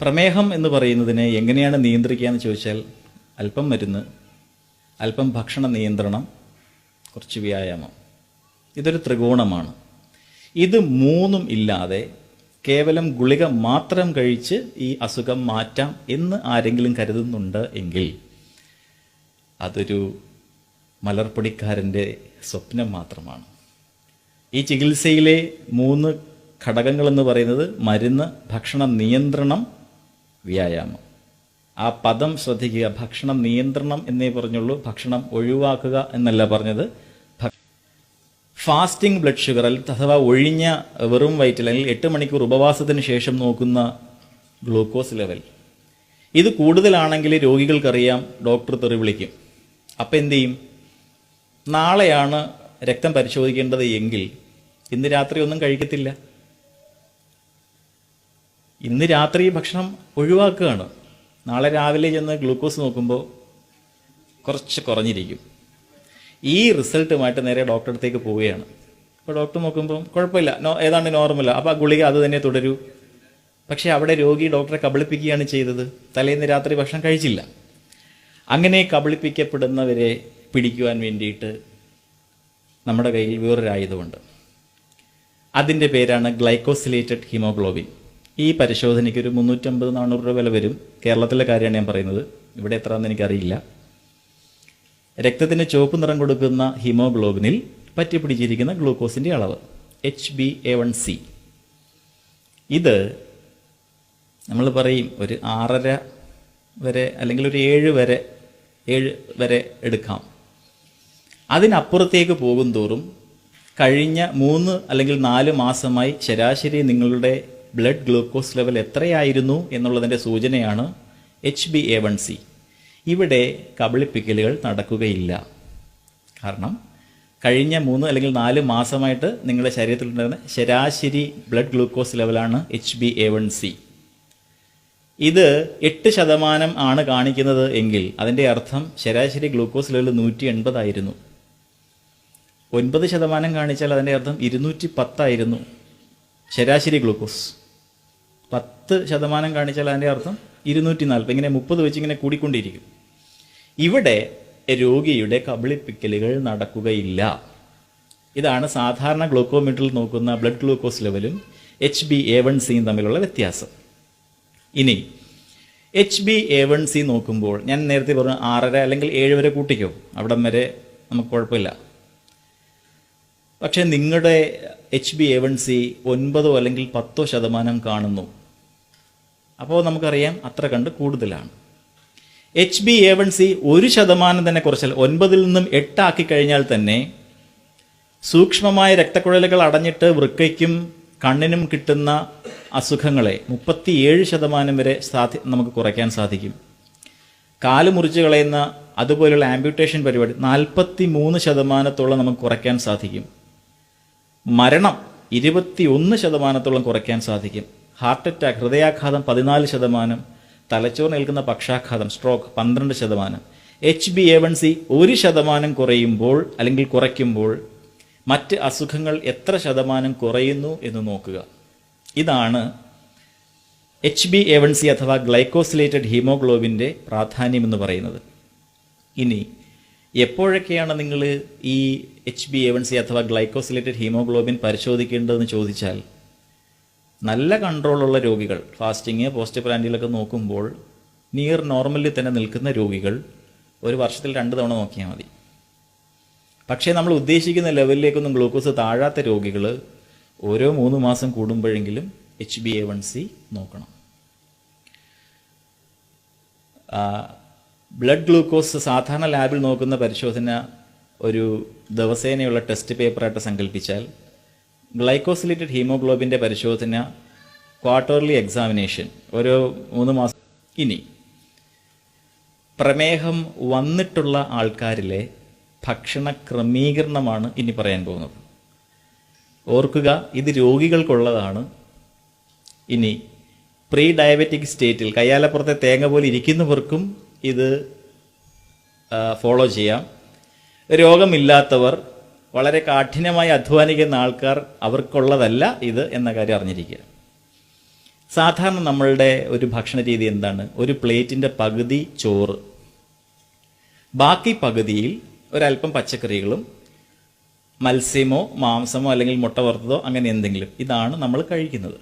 പ്രമേഹം എന്ന് പറയുന്നതിനെ എങ്ങനെയാണ് നിയന്ത്രിക്കുക എന്ന് ചോദിച്ചാൽ അല്പം മരുന്ന് അല്പം ഭക്ഷണ നിയന്ത്രണം കുറച്ച് വ്യായാമം. ഇതൊരു ത്രികോണമാണ്. ഇത് മൂന്നും ഇല്ലാതെ കേവലം ഗുളിക മാത്രം കഴിച്ച് ഈ അസുഖം മാറ്റാം എന്ന് ആരെങ്കിലും കരുതുന്നുണ്ട് എങ്കിൽ അതൊരു മലർപ്പൊടിക്കാരന്റെ സ്വപ്നം മാത്രമാണ്. ഈ ചികിത്സയിലെ മൂന്ന് ഘടകങ്ങളെന്ന് പറയുന്നത് മരുന്ന് ഭക്ഷണ നിയന്ത്രണം വ്യായാമം. ആ പദം ശ്രദ്ധിക്കുക. ഭക്ഷണം നിയന്ത്രണം എന്നേ പറഞ്ഞുള്ളൂ. ഭക്ഷണം ഒഴിവാക്കുക എന്നല്ല പറഞ്ഞത്. ഫാസ്റ്റിംഗ് ബ്ലഡ് ഷുഗർ അല്ലെങ്കിൽ അഥവാ ഒഴിഞ്ഞ വെറും വയറ്റിൽ അല്ലെങ്കിൽ എട്ട് മണിക്കൂർ ഉപവാസത്തിന് ശേഷം നോക്കുന്ന ഗ്ലൂക്കോസ് ലെവൽ. ഇത് കൂടുതലാണെങ്കിൽ രോഗികൾക്കറിയാം. ഡോക്ടർ തെറി വിളിക്കും. അപ്പം എന്തു ചെയ്യും? നാളെയാണ് രക്തം പരിശോധിക്കേണ്ടത് എങ്കിൽ ഇന്ന് രാത്രി ഒന്നും കഴിക്കത്തില്ല. ഇന്ന് രാത്രി ഭക്ഷണം ഒഴിവാക്കുകയാണ്. നാളെ രാവിലെ ചെന്ന് ഗ്ലൂക്കോസ് നോക്കുമ്പോൾ കുറച്ച് കുറഞ്ഞിരിക്കും. ഈ റിസൾട്ടുമായിട്ട് നേരെ ഡോക്ടറെ അടുത്തേക്ക് പോവുകയാണ്. അപ്പോൾ ഡോക്ടർ നോക്കുമ്പോൾ കുഴപ്പമില്ല. നോ ഏതാണ്ട് നോർമല. അപ്പോൾ ആ ഗുളിക അത് തന്നെ തുടരൂ. പക്ഷേ അവിടെ രോഗി ഡോക്ടറെ കബളിപ്പിക്കുകയാണ് ചെയ്തത്. തലേന്ന് രാത്രി ഭക്ഷണം കഴിച്ചില്ല. അങ്ങനെ കബളിപ്പിക്കപ്പെടുന്നവരെ പിടിക്കുവാൻ വേണ്ടിയിട്ട് നമ്മുടെ കയ്യിൽ വേറൊരായുധമുണ്ട്. അതിന്റെ പേരാണ് ഗ്ലൈക്കോസിലേറ്റഡ് ഹീമോഗ്ലോബിൻ. ഈ പരിശോധനയ്ക്ക് ഒരു മുന്നൂറ്റമ്പത് നാനൂറ് രൂപ വില വരും. കേരളത്തിലെ കാര്യമാണ് ഞാൻ പറയുന്നത്. ഇവിടെ എത്രയാണെന്ന് എനിക്കറിയില്ല. രക്തത്തിന് ചുവപ്പ് നിറം കൊടുക്കുന്ന ഹീമോഗ്ലോബിനിൽ പറ്റിപ്പിടിച്ചിരിക്കുന്ന ഗ്ലൂക്കോസിന്റെ അളവ് H B A one C ഇത് നമ്മൾ പറയും ഒരു ആറര വരെ അല്ലെങ്കിൽ ഒരു ഏഴ് വരെ ഏഴ് വരെ എടുക്കാം. അതിനപ്പുറത്തേക്ക് പോകും തോറും കഴിഞ്ഞ മൂന്ന് അല്ലെങ്കിൽ നാല് മാസമായി ശരാശരി നിങ്ങളുടെ ബ്ലഡ് ഗ്ലൂക്കോസ് ലെവൽ എത്രയായിരുന്നു എന്നുള്ളതിന്റെ സൂചനയാണ് H B A one C ഇവിടെ കബളിപ്പിക്കലുകൾ നടക്കുകയില്ല. കാരണം കഴിഞ്ഞ മൂന്ന് അല്ലെങ്കിൽ നാല് മാസമായിട്ട് നിങ്ങളുടെ ശരീരത്തിൽ ശരീരത്തിലുണ്ടായിരുന്ന ശരാശരി ബ്ലഡ് ഗ്ലൂക്കോസ് ലെവലാണ് H B A one C ഇത് എട്ട് ശതമാനം ആണ് കാണിക്കുന്നത് എങ്കിൽ അതിന്റെ അർത്ഥം ശരാശരി ഗ്ലൂക്കോസ് ലെവൽ നൂറ്റി എൺപതായിരുന്നു ഒൻപത് ശതമാനം കാണിച്ചാൽ അതിന്റെ അർത്ഥം ഇരുന്നൂറ്റി പത്തായിരുന്നു ശരാശരി ഗ്ലൂക്കോസ് പത്ത് ശതമാനം കാണിച്ചാൽ അതിന്റെ അർത്ഥം ഇരുന്നൂറ്റി നാൽപ്പത് ഇങ്ങനെ മുപ്പത് വെച്ച് ഇങ്ങനെ കൂടിക്കൊണ്ടിരിക്കും. ഇവിടെ രോഗിയുടെ കബളിപ്പിക്കലുകൾ നടക്കുകയില്ല. ഇതാണ് സാധാരണ ഗ്ലൂക്കോമീറ്ററിൽ നോക്കുന്ന ബ്ലഡ് ഗ്ലൂക്കോസ് ലെവലും എച്ച് ബി എ വൺ സിയും തമ്മിലുള്ള വ്യത്യാസം. ഇനി H B A one C നോക്കുമ്പോൾ ഞാൻ നേരത്തെ പറഞ്ഞു ആറര അല്ലെങ്കിൽ ഏഴ് വരെ കൂട്ടിക്കോ. അവിടം വരെ നമുക്ക് കുഴപ്പമില്ല. പക്ഷേ നിങ്ങളുടെ H B A one C ഒൻപതോ അല്ലെങ്കിൽ പത്തോ ശതമാനം കാണുന്നു. അപ്പോൾ നമുക്കറിയാം അത്ര കണ്ട് കൂടുതലാണ്. H B A one C ഒരു ശതമാനം തന്നെ കുറച്ചാൽ ഒൻപതിൽ നിന്നും എട്ടാക്കി കഴിഞ്ഞാൽ തന്നെ സൂക്ഷ്മമായ രക്തക്കുഴലുകൾ അടഞ്ഞിട്ട് വൃക്കയ്ക്കും കണ്ണിനും കിട്ടുന്ന അസുഖങ്ങളെ മുപ്പത്തിയേഴ് ശതമാനം വരെ സാധി നമുക്ക് കുറയ്ക്കാൻ സാധിക്കും. കാൽ മുറിച്ച് കളയുന്ന അതുപോലുള്ള ആംബ്യൂട്ടേഷൻ പരിപാടി നാൽപ്പത്തി മൂന്ന് ശതമാനത്തോളം നമുക്ക് കുറയ്ക്കാൻ സാധിക്കും. മരണം ഇരുപത്തി ഒന്ന് ശതമാനത്തോളം കുറയ്ക്കാൻ സാധിക്കും. ഹാർട്ട് അറ്റാക്ക് ഹൃദയാഘാതം പതിനാല് ശതമാനം തലച്ചോറിന് ഏൽക്കുന്ന പക്ഷാഘാതം സ്ട്രോക്ക് പന്ത്രണ്ട് ശതമാനം. H B A one C ഒരു ശതമാനം കുറയുമ്പോൾ അല്ലെങ്കിൽ കുറയ്ക്കുമ്പോൾ മറ്റ് അസുഖങ്ങൾ എത്ര ശതമാനം കുറയുന്നു എന്ന് നോക്കുക. ഇതാണ് H B A one C അഥവാ ഗ്ലൈക്കോസിലേറ്റഡ് ഹീമോഗ്ലോബിന്റെ പ്രാധാന്യം എന്ന് പറയുന്നത്. ഇനി എപ്പോഴൊക്കെയാണ് നിങ്ങൾ ഈ H B A one C അഥവാ ഗ്ലൈക്കോസിലേറ്റഡ് ഹീമോഗ്ലോബിൻ പരിശോധിക്കേണ്ടതെന്ന് ചോദിച്ചാൽ നല്ല കൺട്രോളുള്ള രോഗികൾ ഫാസ്റ്റിങ് പോസ്റ്റ് പ്ലാന്റിലൊക്കെ നോക്കുമ്പോൾ നിയർ നോർമലിൽ തന്നെ നിൽക്കുന്ന രോഗികൾ ഒരു വർഷത്തിൽ രണ്ട് തവണ നോക്കിയാൽ മതി. പക്ഷേ നമ്മൾ ഉദ്ദേശിക്കുന്ന ലെവലിലേക്കൊന്നും ഗ്ലൂക്കോസ് താഴാത്ത രോഗികൾ ഓരോ മൂന്ന് മാസം കൂടുമ്പോഴെങ്കിലും H B A one C നോക്കണം. ബ്ലഡ് ഗ്ലൂക്കോസ് സാധാരണ ലാബിൽ നോക്കുന്ന പരിശോധന ഒരു ദിവസേനയുള്ള ടെസ്റ്റ് പേപ്പറായിട്ട് സങ്കല്പിച്ചാൽ ഗ്ലൈക്കോസിലേറ്റഡ് ഹീമോഗ്ലോബിന്റെ പരിശോധന ക്വാർട്ടർലി എക്സാമിനേഷൻ ഓരോ മൂന്ന് മാസം ഇനി പ്രമേഹം വന്നിട്ടുള്ള ആൾക്കാരിലെ ഭക്ഷണ ക്രമീകരണമാണ് ഇനി പറയാൻ പോകുന്നത്. ഓർക്കുക ഇത് രോഗികൾക്കുള്ളതാണ്. ഇനി പ്രീ ഡയബറ്റിക് സ്റ്റേറ്റിൽ കയ്യാലപ്പുറത്തെ തേങ്ങ പോലെ ഇരിക്കുന്നവർക്കും ഇത് ഫോളോ ചെയ്യാം. രോഗമില്ലാത്തവർ വളരെ കാഠിന്യമായി അധ്വാനിക്കുന്ന ആൾക്കാർ അവർക്കുള്ളതല്ല ഇത് എന്ന കാര്യം അറിഞ്ഞിരിക്കുക. സാധാരണ നമ്മളുടെ ഒരു ഭക്ഷണ രീതി എന്താണ്? ഒരു പ്ലേറ്റിന്റെ പകുതി ചോറ്. ബാക്കി പകുതിയിൽ ഒരല്പം പച്ചക്കറികളും മത്സ്യമോ മാംസമോ അല്ലെങ്കിൽ മുട്ട വറുത്തതോ അങ്ങനെ എന്തെങ്കിലും ഇതാണ് നമ്മൾ കഴിക്കുന്നത്.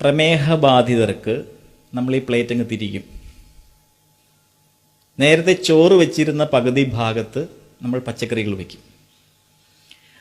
പ്രമേഹബാധിതർക്ക് നമ്മൾ ഈ പ്ലേറ്റ് അങ്ങ് തിരിക്കും. നേരത്തെ ചോറ് വെച്ചിരുന്ന പകുതി ഭാഗത്ത് നമ്മൾ പച്ചക്കറികൾ വയ്ക്കും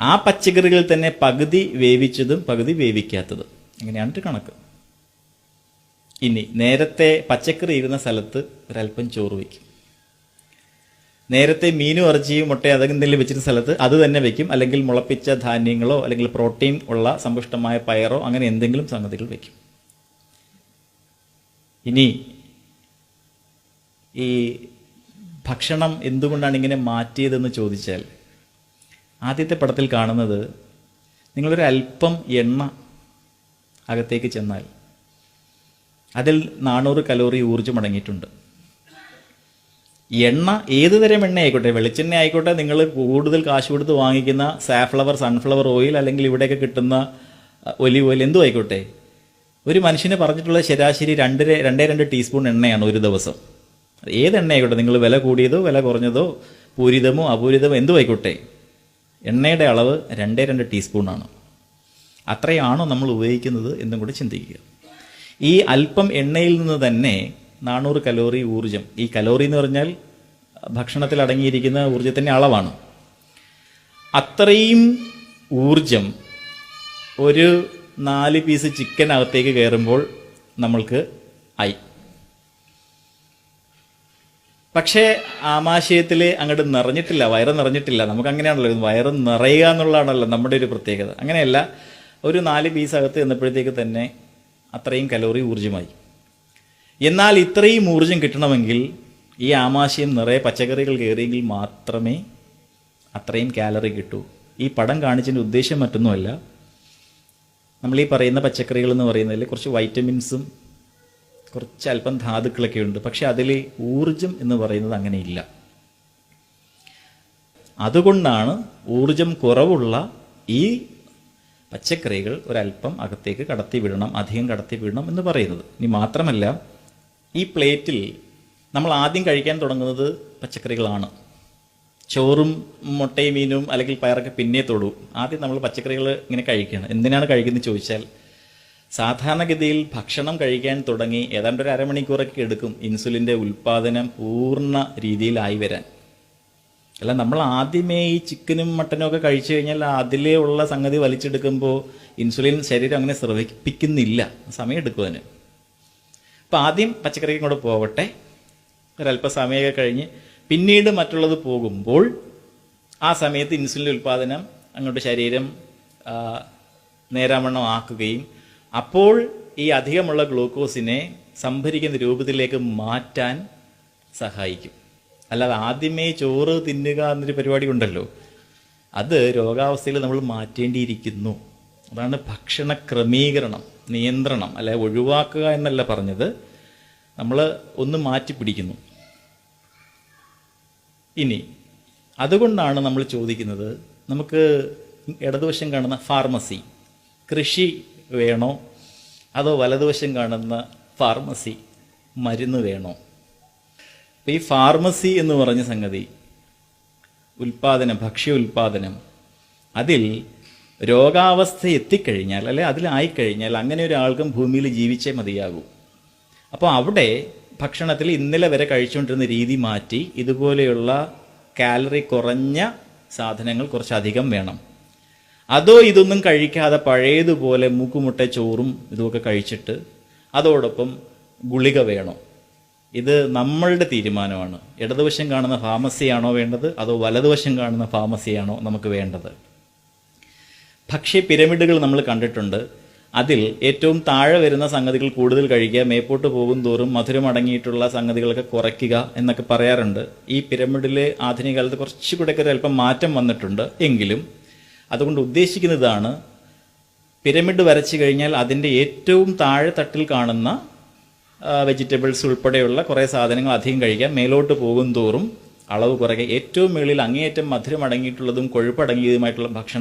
ആ പച്ചക്കറികൾ തന്നെ പകുതി വേവിച്ചതും പകുതി വേവിക്കാത്തതും. അങ്ങനെയാണ് കണക്ക്. ഇനി നേരത്തെ പച്ചക്കറി ഇരുന്ന സ്ഥലത്ത് ഒരല്പം ചോറ് വയ്ക്കും നേരത്തെ മീനും ഇറച്ചിയും മുട്ടയും അതെന്തെങ്കിലും വെച്ചിരുന്ന സ്ഥലത്ത് അത് തന്നെ വെക്കും. അല്ലെങ്കിൽ മുളപ്പിച്ച ധാന്യങ്ങളോ അല്ലെങ്കിൽ പ്രോട്ടീൻ ഉള്ള സമ്പുഷ്ടമായ പയറോ അങ്ങനെ എന്തെങ്കിലും സംഗതികൾ വെക്കും. ഇനി ഈ ഭക്ഷണം എന്തുകൊണ്ടാണ് ഇങ്ങനെ മാറ്റിയതെന്ന് ചോദിച്ചാൽ ആദ്യത്തെ പടത്തിൽ കാണുന്നത് നിങ്ങളൊരു അല്പം എണ്ണ അകത്തേക്ക് ചെന്നാൽ അതിൽ നാനൂറ് കലോറി ഊർജം അടങ്ങിയിട്ടുണ്ട്. എണ്ണ ഏത് തരം എണ്ണ ആയിക്കോട്ടെ വെളിച്ചെണ്ണ ആയിക്കോട്ടെ നിങ്ങൾ കൂടുതൽ കാശ് കൊടുത്ത് വാങ്ങിക്കുന്ന സാഫ്ലവർ സൺഫ്ലവർ ഓയിൽ അല്ലെങ്കിൽ ഇവിടെയൊക്കെ കിട്ടുന്ന ഒലിവ് ഓയിൽ എന്തും ആയിക്കോട്ടെ. ഒരു മനുഷ്യന് പറഞ്ഞിട്ടുള്ള ശരാശരി രണ്ട് രണ്ടേ രണ്ട് ടീസ്പൂൺ എണ്ണയാണ് ഒരു ദിവസം. ഏത് എണ്ണ ആയിക്കോട്ടെ നിങ്ങൾ വില കൂടിയതോ വില കുറഞ്ഞതോ പൂരിതമോ അപൂരിതമോ എന്തോ ആയിക്കോട്ടെ എണ്ണയുടെ അളവ് രണ്ടേ രണ്ട് ടീസ്പൂണാണ്. അത്രയാണോ നമ്മൾ ഉപയോഗിക്കുന്നത് എന്നും കൂടി ചിന്തിക്കുക. ഈ അല്പം എണ്ണയിൽ നിന്ന് തന്നെ നാനൂറ് കലോറി ഊർജം ഈ കലോറി എന്ന് പറഞ്ഞാൽ ഭക്ഷണത്തിൽ അടങ്ങിയിരിക്കുന്ന ഊർജത്തിന്റെ അളവാണ്. അത്രയും ഊർജം ഒരു നാല് പീസ് ചിക്കൻ അകത്തേക്ക് കയറുമ്പോൾ നമ്മൾക്ക് ആയി. പക്ഷേ ആമാശയത്തിൽ അങ്ങോട്ട് നിറഞ്ഞിട്ടില്ല വയറ് നിറഞ്ഞിട്ടില്ല. നമുക്ക് അങ്ങനെയാണല്ലോ വയറ് നിറയുക എന്നുള്ളതാണല്ലോ നമ്മുടെ ഒരു പ്രത്യേകത. അങ്ങനെയല്ല ഒരു നാല് പീസ് അകത്ത് ചെന്നപ്പോഴത്തേക്ക് തന്നെ അത്രയും കലോറി ഊർജമായി. എന്നാൽ ഇത്രയും ഊർജം കിട്ടണമെങ്കിൽ ഈ ആമാശയം നിറയെ പച്ചക്കറികൾ കയറിയെങ്കിൽ മാത്രമേ അത്രയും കാലറി കിട്ടൂ. ഈ പടം കാണിച്ചതിന്റെ ഉദ്ദേശം മറ്റൊന്നുമല്ല. നമ്മൾ ഈ പറയുന്ന പച്ചക്കറികൾ എന്ന് പറയുന്നതിൽ കുറച്ച് വൈറ്റമിൻസും കുറച്ച് അല്പം ധാതുക്കളൊക്കെ ഉണ്ട്. പക്ഷെ അതിൽ ഊർജം എന്ന് പറയുന്നത് അങ്ങനെയില്ല. അതുകൊണ്ടാണ് ഊർജം കുറവുള്ള ഈ പച്ചക്കറികൾ ഒരല്പം അകത്തേക്ക് കടത്തി വിടണം അധികം കടത്തി വിടണം എന്ന് പറയുന്നത്. ഇനി മാത്രമല്ല ഈ പ്ലേറ്റിൽ നമ്മൾ ആദ്യം കഴിക്കാൻ തുടങ്ങുന്നത് പച്ചക്കറികളാണ്. ചോറും മുട്ടയും മീനും അല്ലെങ്കിൽ പയറൊക്കെ പിന്നെ തൊടൂ. ആദ്യം നമ്മൾ പച്ചക്കറികൾ ഇങ്ങനെ കഴിക്കണം. എന്തിനാണ് കഴിക്കുന്നത് ചോദിച്ചാൽ സാധാരണഗതിയിൽ ഭക്ഷണം കഴിക്കാൻ തുടങ്ങി ഏതാണ്ട് ഒരു അരമണിക്കൂറൊക്കെ എടുക്കും ഇൻസുലിന്റെ ഉൽപ്പാദനം പൂർണ രീതിയിലായി വരാൻ. അല്ല നമ്മൾ ആദ്യമേ ഈ ചിക്കനും മട്ടനും ഒക്കെ കഴിച്ചു കഴിഞ്ഞാൽ അതിലേ ഉള്ള സംഗതി വലിച്ചെടുക്കുമ്പോൾ ഇൻസുലിൻ ശരീരം അങ്ങനെ സ്രവിപ്പിക്കുന്നില്ല. സമയം അതിന്. അപ്പം ആദ്യം പച്ചക്കറിക്കും കൂടെ പോവട്ടെ. ഒരല്പസമയമൊക്കെ കഴിഞ്ഞ് പിന്നീട് മറ്റുള്ളത് പോകുമ്പോൾ ആ സമയത്ത് ഇൻസുലിൻ ഉൽപ്പാദനം അങ്ങോട്ട് ശരീരം നേരാമണ്ണം ആക്കുകയും അപ്പോൾ ഈ അധികമുള്ള ഗ്ലൂക്കോസിനെ സംഭരിക്കുന്ന രൂപത്തിലേക്ക് മാറ്റാൻ സഹായിക്കും. അല്ലാതെ ആദ്യമേ ചോറ് തിന്നുക എന്നൊരു പരിപാടി ഉണ്ടല്ലോ അത് രോഗാവസ്ഥയിൽ നമ്മൾ മാറ്റേണ്ടിയിരിക്കുന്നു. അതാണ് ഭക്ഷണ ക്രമീകരണം നിയന്ത്രണം അല്ലെ ഒഴിവാക്കുക എന്നല്ല പറഞ്ഞത്. നമ്മൾ ഒന്ന് മാറ്റി പിടിക്കുന്നു. ഇനി അതുകൊണ്ടാണ് നമ്മൾ ചോദിക്കുന്നത് നമുക്ക് ഇടതുവശം കാണുന്ന ഫാർമസി കൃഷി വേണോ? അതോ വലതുവശം കാണുന്ന ഫാർമസി മരുന്ന് വേണോ? അപ്പം ഈ ഫാർമസി എന്ന് പറഞ്ഞ സംഗതി ഉൽപാദനം ഭക്ഷ്യ ഉൽപാദനം അതിൽ രോഗാവസ്ഥ എത്തിക്കഴിഞ്ഞാൽ അല്ലെ അതിലായിക്കഴിഞ്ഞാൽ അങ്ങനെ ഒരാൾക്കും ഭൂമിയിൽ ജീവിച്ചേ മതിയാകൂ. അപ്പോൾ അവിടെ ഭക്ഷണത്തിൽ ഇന്നലെ വരെ കഴിച്ചുകൊണ്ടിരുന്ന രീതി മാറ്റി ഇതുപോലെയുള്ള കാലറി കുറഞ്ഞ സാധനങ്ങൾ കുറച്ചധികം വേണം. അതോ ഇതൊന്നും കഴിക്കാതെ പഴയതുപോലെ മൂക്കുമുട്ട ചോറും ഇതുമൊക്കെ കഴിച്ചിട്ട് അതോടൊപ്പം ഗുളിക വേണോ? ഇത് നമ്മളുടെ തീരുമാനമാണ്. ഇടതുവശം കാണുന്ന ഫാമസിയാണോ വേണ്ടത്? അതോ വലതുവശം കാണുന്ന ഫാമസിയാണോ നമുക്ക് വേണ്ടത്? ഭക്ഷ്യ പിരമിഡുകൾ നമ്മൾ കണ്ടിട്ടുണ്ട്. അതിൽ ഏറ്റവും താഴെ വരുന്ന സംഗതികൾ കൂടുതൽ കഴിക്കുക മേപ്പോട്ട് പോകും തോറും മധുരം അടങ്ങിയിട്ടുള്ള സംഗതികളൊക്കെ കുറയ്ക്കുക എന്നൊക്കെ പറയാറുണ്ട്. ഈ പിരമിഡിലെ ആധുനിക കാലത്ത് കുറച്ചുകൂടെയൊക്കെ അല്പം മാറ്റം വന്നിട്ടുണ്ട്. എങ്കിലും അതുകൊണ്ട് ഉദ്ദേശിക്കുന്നതാണ് പിരമിഡ് വരച്ചു കഴിഞ്ഞാൽ അതിന്റെ ഏറ്റവും താഴെ തട്ടിൽ കാണുന്ന വെജിറ്റബിൾസ് ഉൾപ്പെടെയുള്ള കുറേ സാധനങ്ങൾ അധികം കഴിക്കാം. മേലോട്ട് പോകും തോറും അളവ് കുറയ്ക്കുക ഏറ്റവും മുകളിൽ അങ്ങേയറ്റം മധുരം അടങ്ങിയിട്ടുള്ളതും കൊഴുപ്പടങ്ങിയതുമായിട്ടുള്ള ഭക്ഷണം